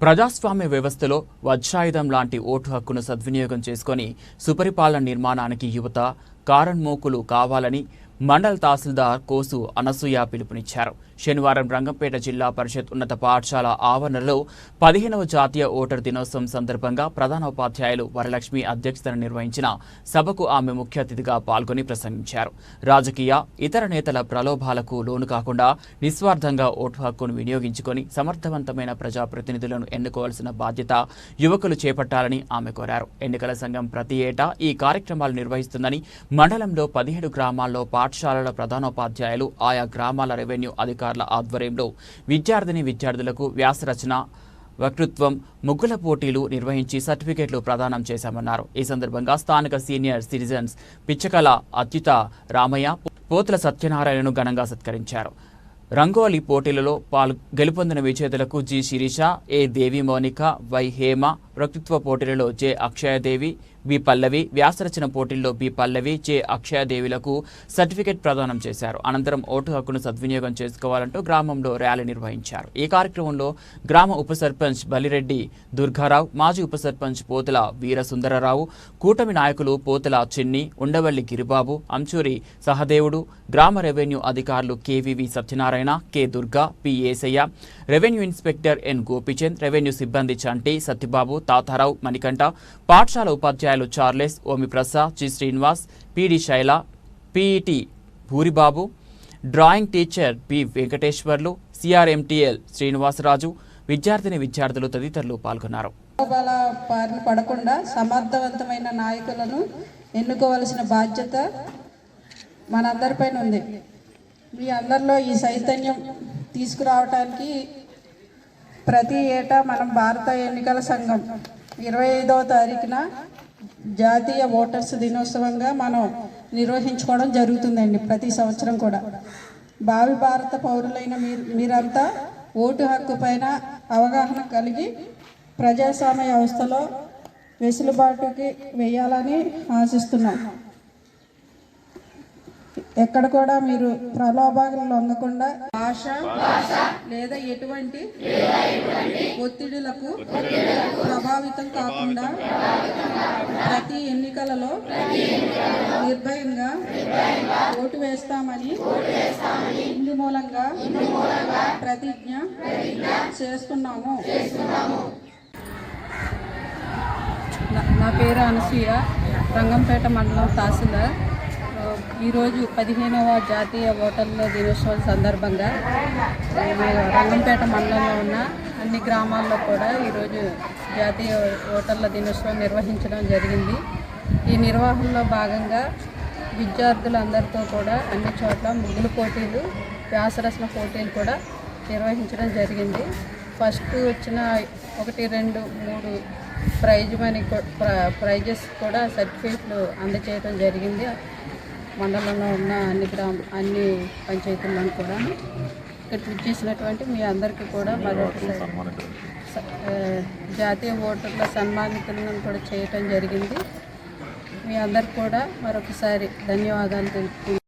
ప్రజాస్వామ్య వ్యవస్థలో వజ్రాయుధం లాంటి ఓటు హక్కును సద్వినియోగం చేసుకొని సుపరిపాలన నిర్మాణానికి యువత కారణ్మోకులు కావాలని మండల్ తహసీల్దార్ కోసు అనసూయ పిలుపునిచ్చారు. శనివారం రంగంపేట జిల్లా పరిషత్ ఉన్నత పాఠశాల ఆవరణలో పదిహేనవ జాతీయ ఓటర్ దినోత్సవం సందర్భంగా ప్రధానోపాధ్యాయులు వరలక్ష్మి అధ్యక్షతన నిర్వహించిన సభకు ఆమె ముఖ్య అతిథిగా పాల్గొని ప్రసంగించారు. రాజకీయ ఇతర నేతల ప్రలోభాలకు లోను కాకుండా నిస్వార్థంగా ఓటు హక్కును వినియోగించుకొని సమర్థవంతమైన ప్రజాప్రతినిధులను ఎన్నుకోవాల్సిన బాధ్యత యువకులు చేపట్టాలని ఆమె కోరారు. ఎన్నికల సంఘం ప్రతి ఏటా ఈ కార్యక్రమాలు నిర్వహిస్తుందని మండలంలో పదిహేడు గ్రామాల్లో పాఠశాలల ప్రధానోపాధ్యాయులు ఆయా గ్రామాల రెవెన్యూ అధికారుల ఆధ్వర్యంలో విద్యార్థిని విద్యార్థులకు వ్యాసరచన వక్తృత్వం ముగ్గుల పోటీలు నిర్వహించి సర్టిఫికెట్లు ప్రదానం చేశామన్నారు. ఈ సందర్భంగా స్థానిక సీనియర్ సిటిజన్స్ పిచ్చకల అత్యుత రామయ్య పోతుల సత్యనారాయణను ఘనంగా సత్కరించారు. రంగోలీ పోటీలలో పాల్ గెలుపొందిన విజేతలకు G Sirisha A Devi Mounika Y Hema వక్తృత్వ పోటీలలో జె. అక్షయదేవి బి. పల్లవి వ్యాసరచన పోటీల్లో బి. పల్లవి జె. అక్షయదేవిలకు సర్టిఫికెట్ ప్రదానం చేశారు. అనంతరం ఓటు హక్కును సద్వినియోగం చేసుకోవాలంటూ గ్రామంలో ర్యాలీ నిర్వహించారు. ఈ కార్యక్రమంలో గ్రామ ఉప సర్పంచ్ బలిరెడ్డి దుర్గారావు మాజీ ఉప సర్పంచ్ పోతుల వీరసుందరరావు కూటమి నాయకులు పోతుల చిన్ని ఉండవల్లి గిరిబాబు అంచూరి సహదేవుడు గ్రామ రెవెన్యూ అధికారులు KVV Satyanarayana K. Durga P. Esayya revenue inspector N. Gopichand revenue సిబ్బంది చంటి సత్యబాబు తాతారావు మణికంఠ పాఠశాల ఉపాధ్యాయులు Charles Omi Prasad G. Srinivas PD Saila PET Bhuribabu drawing teacher P. Venkateswarlu CRMTL Srinivasaraju విద్యార్థిని విద్యార్థులు తదితరులు పాల్గొన్నారు. పడకుండా సమర్థవంతమైన నాయకులను ఎన్నుకోవలసిన బాధ్యత మనందరిపైన ఉంది. మీ అందరిలో ఈ చైతన్యం తీసుకురావటానికి ప్రతి ఏటా మనం భారత ఎన్నికల సంఘం ఇరవై ఐదవ తారీఖున జాతీయ ఓటర్స్ దినోత్సవంగా మనం నిర్వహించుకోవడం జరుగుతుందండి ప్రతి సంవత్సరం కూడా. భావి భారత పౌరులైన మీరు మీరంతా ఓటు హక్కు పైన అవగాహన కలిగి ప్రజాస్వామ్య వ్యవస్థలో వెసులుబాటుకి వేయాలని ఆశిస్తున్నాం. ఎక్కడ కూడా మీరు ప్రలోభాలను లొంగకుండా భాష లేదా ఎటువంటి ఒత్తిడులకు ప్రభావితం కాకుండా ప్రతి ఎన్నికలలో నిర్భయంగా ఓటు వేస్తామని ఇందు మూలంగా ప్రతిజ్ఞ చేస్తున్నాము. నా- నా పేరు అనసూయ రంగంపేట మండలం తహసీల్దార్. ఈరోజు పదిహేనవ జాతీయ ఓటర్ల దినోత్సవం సందర్భంగా రంగంపేట మండలంలో ఉన్న అన్ని గ్రామాల్లో కూడా ఈరోజు జాతీయ ఓటర్ల దినోత్సవం నిర్వహించడం జరిగింది. ఈ నిర్వహణలో భాగంగా విద్యార్థులందరితో కూడా అన్ని చోట్ల ముగ్గులు పోటీలు వ్యాసరచన పోటీలు కూడా నిర్వహించడం జరిగింది. ఫస్ట్ వచ్చిన ఒకటి రెండు మూడు ప్రైజ్ మనీ ప్ర- ప్రైజెస్ కూడా సర్టిఫికేట్లు అందజేయడం జరిగింది. మండలంలో ఉన్న అన్ని గ్రామ అన్ని పంచాయతీలను కూడా ఇక్కడ చేసినటువంటి మీ అందరికీ కూడా మరొకసారి జాతీయ ఓటర్ల సన్మానితులను కూడా చేయటం జరిగింది. మీ అందరికి కూడా మరొకసారి ధన్యవాదాలు తెలుపుతున్నాను